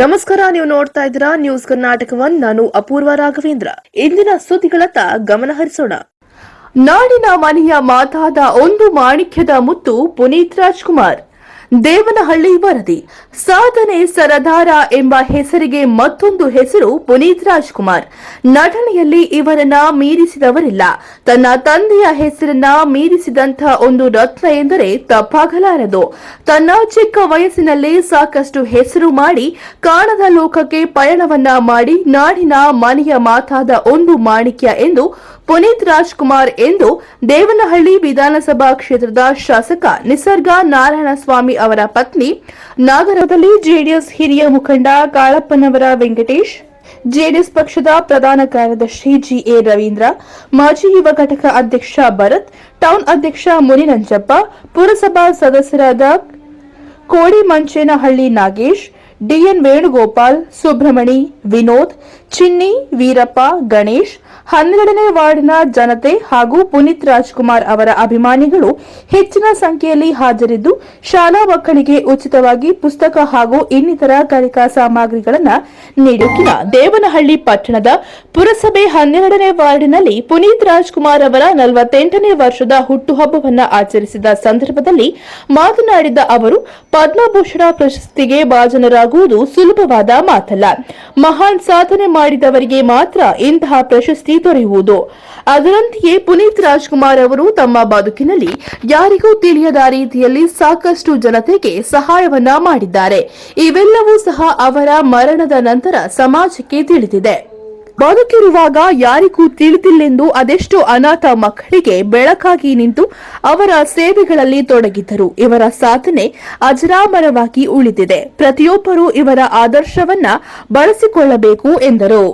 ನಮಸ್ಕಾರ, ನೀವು ನೋಡ್ತಾ ಇದ್ದೀರಾ ನ್ಯೂಸ್ ಕರ್ನಾಟಕವನ್ನು ನಾನು ಅಪೂರ್ವ ರಾಘವೇಂದ್ರ. ಇಂದಿನ ಸುದ್ದಿಗಳತ್ತ ಗಮನ ಹರಿಸೋಣ. ನಾಡಿನ ಮನೆಯ ಮಾತಾದ ಒಂದು ಮಾಣಿಕ್ಯದ ಮುತ್ತು ಪುನೀತ್ ರಾಜ್ಕುಮಾರ್. ದೇವನಹಳ್ಳಿ ವರದಿ. ಸಾಧನೆ ಸರದಾರ ಎಂಬ ಹೆಸರಿಗೆ ಮತ್ತೊಂದು ಹೆಸರು ಪುನೀತ್ ರಾಜ್ಕುಮಾರ್. ನಟನೆಯಲ್ಲಿ ಇವರನ್ನ ಮೀರಿಸಿದವರಿಲ್ಲ. ತನ್ನ ತಂದೆಯ ಹೆಸರನ್ನ ಮೀರಿಸಿದಂಥ ಒಂದು ರತ್ನ ಎಂದರೆ ತಪ್ಪಾಗಲಾರದು. ತನ್ನ ಚಿಕ್ಕ ವಯಸ್ಸಿನಲ್ಲಿ ಸಾಕಷ್ಟು ಹೆಸರು ಮಾಡಿ, ಕಾಣದ ಲೋಕಕ್ಕೆ ಪಯಣವನ್ನ ಮಾಡಿ, ನಾಡಿನ ಮನೆಯ ಮಾತಾದ ಒಂದು ಮಾಣಿಕ್ಯ ಎಂದು ಪುನೀತ್ ರಾಜ್ಕುಮಾರ್ ಎಂದು ದೇವನಹಳ್ಳಿ ವಿಧಾನಸಭಾ ಕ್ಷೇತ್ರದ ಶಾಸಕ ನಿಸರ್ಗ ನಾರಾಯಣಸ್ವಾಮಿ ಅವರ ಪತ್ನಿ ನಾಗರದಲ್ಲಿ ಜೆಡಿಎಸ್ ಹಿರಿಯ ಮುಖಂಡ ಕಾಳಪ್ಪನವರ ವೆಂಕಟೇಶ್, ಜೆಡಿಎಸ್ ಪಕ್ಷದ ಪ್ರಧಾನ ಕಾರ್ಯದರ್ಶಿ ಜಿಎ ರವೀಂದ್ರ, ಮಾಜಿ ಯುವ ಘಟಕ ಅಧ್ಯಕ್ಷ ಭರತ್, ಟೌನ್ ಅಧ್ಯಕ್ಷ ಮುನಿರಂಜಪ್ಪ, ಪುರಸಭಾ ಸದಸ್ಯರಾದ ಕೋಡಿ ಮಂಚೇನಹಳ್ಳಿ ನಾಗೇಶ್, ಡಿಎನ್ ವೇಣುಗೋಪಾಲ್, ಸುಬ್ರಹ್ಮಣಿ, ವಿನೋದ್, ಚಿನ್ನಿ, ವೀರಪ್ಪ, ಗಣೇಶ್ ಹನ್ನೆರಡನೇ ವಾರ್ಡ್ನ ಜನತೆ ಹಾಗೂ ಪುನೀತ್ ರಾಜ್ಕುಮಾರ್ ಅವರ ಅಭಿಮಾನಿಗಳು ಹೆಚ್ಚಿನ ಸಂಖ್ಯೆಯಲ್ಲಿ ಹಾಜರಿದ್ದು, ಶಾಲಾ ಮಕ್ಕಳಿಗೆ ಉಚಿತವಾಗಿ ಪುಸ್ತಕ ಹಾಗೂ ಇನ್ನಿತರ ಕಲಿಕಾ ಸಾಮಗ್ರಿಗಳನ್ನು ನೀಡುತ್ತಿನ ದೇವನಹಳ್ಳಿ ಪಟ್ಟಣದ ಪುರಸಭೆ ಹನ್ನೆರಡನೇ ವಾರ್ಡಿನಲ್ಲಿ ಪುನೀತ್ ರಾಜ್ಕುಮಾರ್ ಅವರ ನಲವತ್ತೆಂಟನೇ ವರ್ಷದ ಹುಟ್ಟುಹಬ್ಬವನ್ನು ಆಚರಿಸಿದ ಸಂದರ್ಭದಲ್ಲಿ ಮಾತನಾಡಿದ ಅವರು, ಪದ್ಮಭೂಷಣ ಪ್ರಶಸ್ತಿಗೆ ಭಾಜನರಾಗುವುದು ಸುಲಭವಾದ ಮಾತಲ್ಲ. ಮಹಾನ್ ಸಾಧನೆ ಮಾಡಿದವರಿಗೆ ಮಾತ್ರ ಇಂತಹ ಪ್ರಶಸ್ತಿ ದೊರೆಯುವುದು. ಅದರಂತೆಯೇ ಪುನೀತ್ ರಾಜ್ಕುಮಾರ್ ಅವರು ತಮ್ಮ ಬದುಕಿನಲ್ಲಿ ಯಾರಿಗೂ ತಿಳಿಯದ ರೀತಿಯಲ್ಲಿ ಸಾಕಷ್ಟು ಜನತೆಗೆ ಸಹಾಯವನ್ನ ಮಾಡಿದ್ದಾರೆ. ಇವೆಲ್ಲವೂ ಸಹ ಅವರ ಮರಣದ ನಂತರ ಸಮಾಜಕ್ಕೆ ತಿಳಿದಿದೆ. ಬದುಕಿರುವಾಗ ಯಾರಿಗೂ ತಿಳಿದಿಲ್ಲೆಂದು ಅದೆಷ್ಟೋ ಅನಾಥ ಮಕ್ಕಳಿಗೆ ಬೆಳಕಾಗಿ ನಿಂತು ಅವರ ಸೇವೆಗಳಲ್ಲಿ ತೊಡಗಿದ್ದರು. ಇವರ ಸಾಧನೆ ಅಜರಾಮರವಾಗಿ ಉಳಿದಿದೆ. ಪ್ರತಿಯೊಬ್ಬರೂ ಇವರ ಆದರ್ಶವನ್ನ ಬಳಸಿಕೊಳ್ಳಬೇಕು ಎಂದರು.